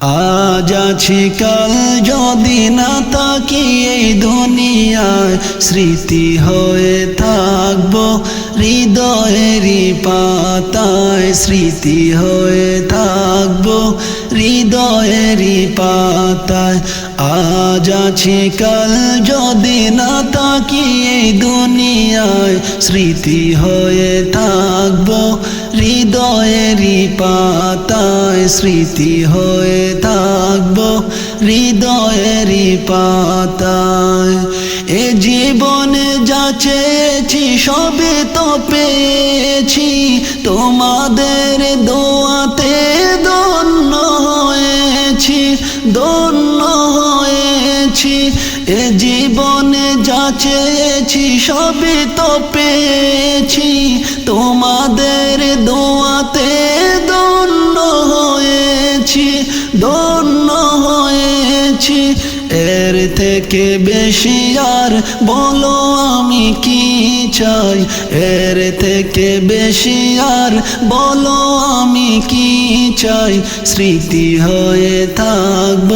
আজ আছি কাল যদি না তাকি এই দুনিয়ায়, স্মৃতি হয়ে থাকব হৃদয়েরই পাতায়, স্মৃতি হয়ে থাকব হৃদয়েরই পাতায়। আজ আছি কাল যদি না তাকি এই দুনিয়ায় স্মৃতি হয়ে থাকব, হৃদয়েরই পাতায় স্মৃতি হয়ে থাকব, হৃদয়েরই পাতায়। এ জীবনে যা চেয়েছি সবে তো পেয়েছি, তোমাদের দোয়াতে এ জীবনে যা চেয়েছি সবই তো পেয়েছি। তোমাদের দোয়াতে দন্য থেকে বেশি আর বলো আমি কি চাই? এর থেকে বেশি আর বলো আমি কি চাই? স্মৃতি হয়ে থাকব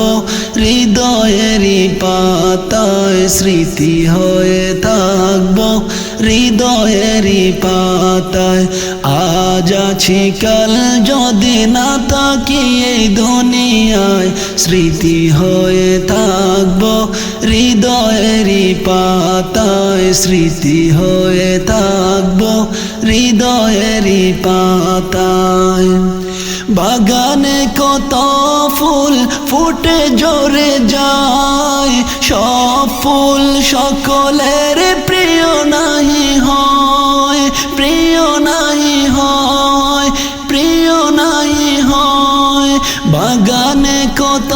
হৃদয়েরই পাতায়, স্মৃতি হয়ে থাকব হৃদয়েরই পাতায় আজ আছি কাল যদি না তাকি এই দুনিয়ায় স্মৃতি হয়ে থাকব হৃদয়েরই পাতায় স্মৃতি হয়ে থাকব হৃদয়েরই পাতায়। বাগানে কত ফুল ফুটে জোরে যায়, সব ফুল সকলের বাগানে কত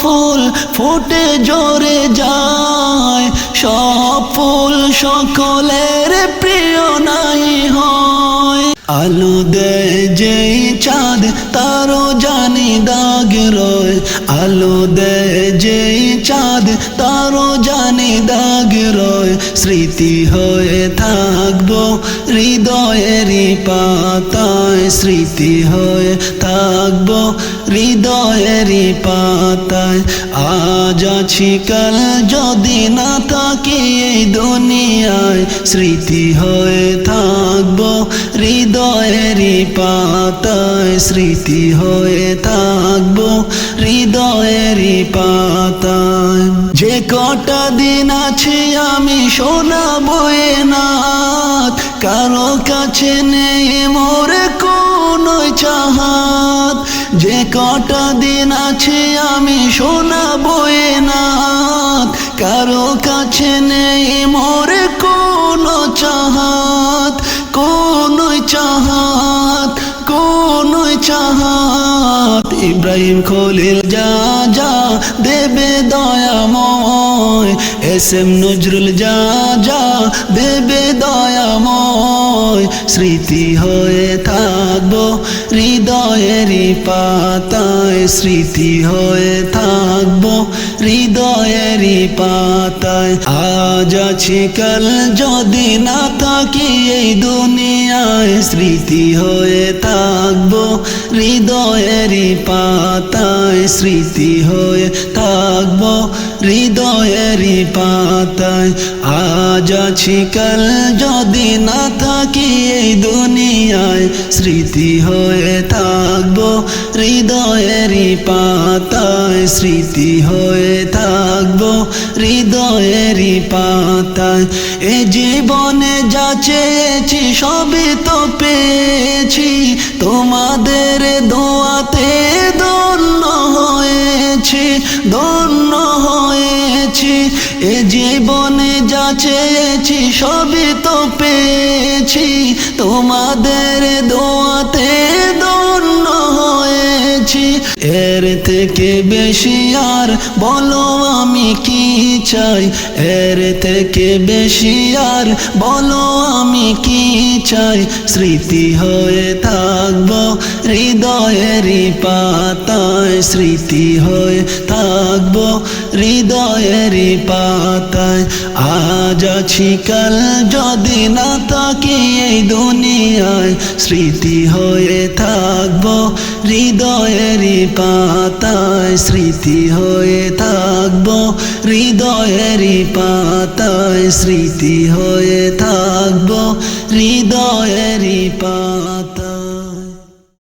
ফুল ফুটে জোরে যায়, সব ফুল সকলের প্রিয় নাই হয়। আলো দেয় যেই চাঁদ, তারও জানি দাগ রয়। আলো দেয় যেই চাঁদ তারও জানি দাগ রয়, স্মৃতি হয়ে থাকব, হৃদয়েরই পাতায়, স্মৃতি হয়ে থাকব, হৃদয়েরই পাতায়। আজ আছি কাল, যদি না থাকি এই দুনিয়ায়, স্মৃতি হয়ে থাকব, হৃদয়েরই পাতায়, স্মৃতি হয়ে থাকব, হৃদয়েরই পাতায়। কটা দিন আছে আমি সোনা বয়ে না কারও কাছে নেই মোর কোন চাহাত। যে কটা দিন আছে আমি সোনা বয়ে না কারও কাছে নেই মোর কোন চাহাত। ইব্রাহিম খলিল যা যা দেবে দয়াময় এস এম নজরুল যা যা, দেবে দয়াময় স্মৃতি হয়ে থাকব, হৃদয়েরই পাতায়। স্মৃতি হয়ে থাকব, হৃদয়েরই পাতায়। আজ আছি কাল যদি না থাকি এই দুনিয়ায়। স্মৃতি হয়ে থাকব, হৃদয়েরই পাতায়। স্মৃতি হয়ে থাকব হৃদয়েরই পাতায় আজ আছি, কাল যদি না থাকি এই দুনিয়ায় স্মৃতি হয়ে থাকব, হৃদয়েরই পাতায় স্মৃতি হয়ে থাকব, হৃদয়েরই পাতায়। এ জীবনে যা চেয়েছি সবই তো পেয়েছি, তোমাদের দোয়াতে দন্য হয়েছি। হয়েছি এ জীবনে যা চেয়েছি সবই তো পেয়েছি। তোমাদের দোয়াতে দন্য হয়েছি। এর থেকে বেশি আর বলো আমি কি চাই? এর থেকে বেশি আর বলো আমি কি চাই? স্মৃতি হয়ে থাকব হৃদয়েরই পাতায়। স্মৃতি হয়ে থাকব হৃদয়েরই পাতায় আজ আছি কাল, যদি না থাকি এই দুনিয়ায় স্মৃতি হয়ে থাকব। হৃদয়েরই পাতায় স্মৃতি হয়ে থাকব। হৃদয়েরই পাতায় স্মৃতি হয়ে থাকব। হৃদয়েরই পাতায়